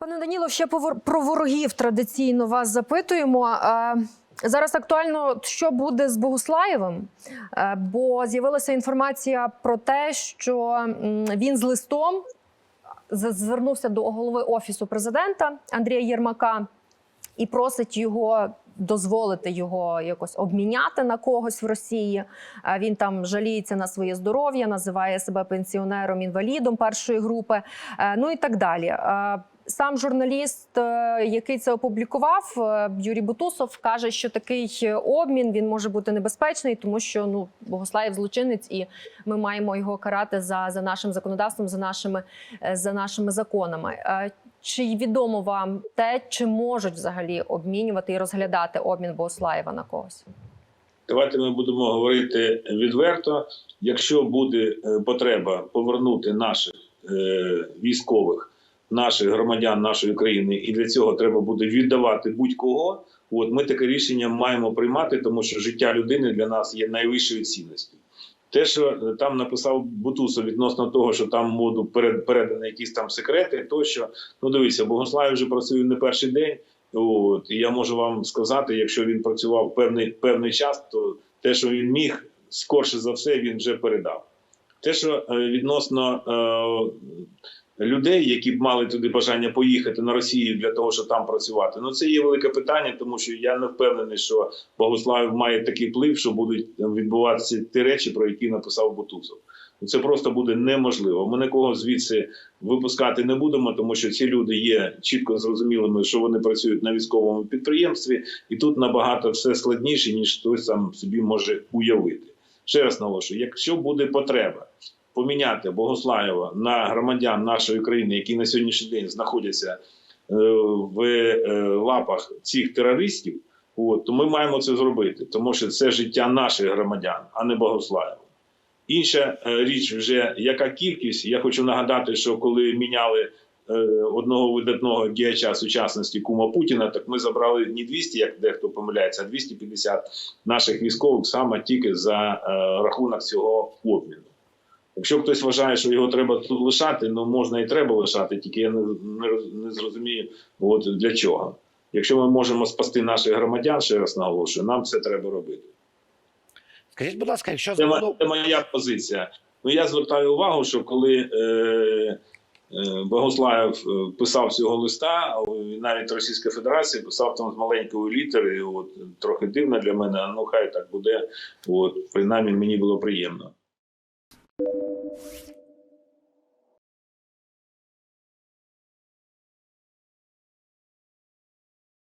Пане Даніло, ще про ворогів традиційно вас запитуємо. Зараз актуально, що буде з Богуслаєвим, Е, бо з'явилася інформація про те, що він з листом звернувся до голови офісу президента Андрія Єрмака і просить його дозволити його якось обміняти на когось в Росії. Е, Він там жаліється на своє здоров'я, називає себе пенсіонером, інвалідом першої групи, е, ну і так далі. Сам журналіст, е, який це опублікував, е, Юрій Бутусов, каже, що такий обмін він може бути небезпечний, тому що ну Богослаєв злочинець, і ми маємо його карати за, за нашим законодавством, за нашими, е, за нашими законами. Чи відомо вам те, чи можуть взагалі обмінювати і розглядати обмін Богослаєва на когось? Давайте ми будемо говорити відверто. Якщо буде потреба повернути наших е, військових, наших громадян нашої країни, і для цього треба буде віддавати будь-кого. От ми таке рішення маємо приймати, тому що життя людини для нас є найвищою цінністю. Те, що е, там написав Бутусов відносно того, що там перед- передані якісь там секрети, тощо, ну дивіться, Богослав вже працює не перший день. От і я можу вам сказати, якщо він працював певний певний час, то те, що він міг, скорше за все, він вже передав. Те, що е, відносно е, людей, які б мали туди бажання поїхати на Росію для того, щоб там працювати, ну це є велике питання, тому що я не впевнений, що Богослав має такий вплив, що будуть відбуватися ті речі, про які написав Бутусов. Ну, Це просто буде неможливо. Ми нікого звідси випускати не будемо, тому що ці люди є чітко зрозумілими, що вони працюють на військовому підприємстві, і тут набагато все складніше, ніж хтось сам собі може уявити. Ще раз наголошую, якщо буде потреба поміняти Богослаєва на громадян нашої країни, які на сьогоднішній день знаходяться е, в е, лапах цих терористів, от, то ми маємо це зробити, тому що це життя наших громадян, а не Богослаєва. Інша е, річ, вже яка кількість. Я хочу нагадати, що коли міняли одного видатного діяча сучасності Кума Путіна, так ми забрали не 200, як дехто помиляється, а 250 наших військових саме тільки за е, рахунок цього обміну. Якщо хтось вважає, що його треба тут лишати, ну можна і треба лишати, тільки я не, не, не зрозумію, от для чого. Якщо ми можемо спасти наших громадян, ще раз наголошую, нам це треба робити. Скажіть, будь ласка, якщо Це, це моя позиція. Ну я звертаю увагу, що коли е, е, Богослаєв е, писав цього листа, навіть Російська Федерація писав там з маленької літери. От трохи дивно для мене. Ну хай так буде. От принаймні мені було приємно.